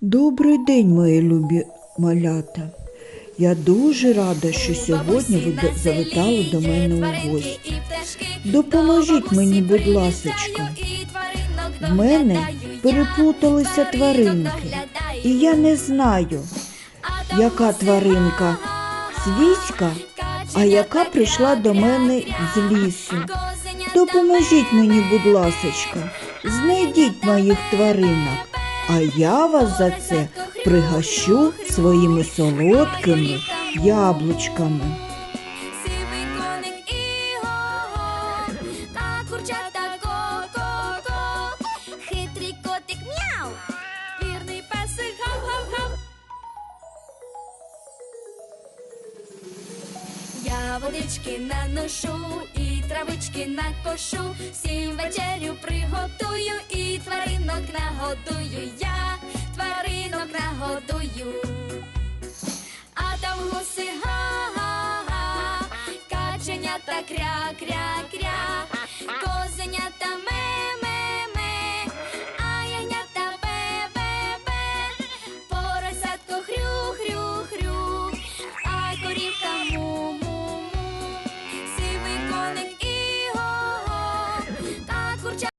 Добрий день, мої любі малята. Я дуже рада, що сьогодні ви завітали до мене у гості. Допоможіть мені, будь ласочка. В мене переплуталися тваринки, і я не знаю, яка тваринка свійська, а яка прийшла до мене з лісу. Допоможіть мені, будь ласочка, знайдіть моїх тваринок, а я вас за це пригощу своїми солодкими яблучками. Водички наношу і травички накошу, всім нагодую я, тваринок нагодую, а там гуси га га га каченя та кря кря кря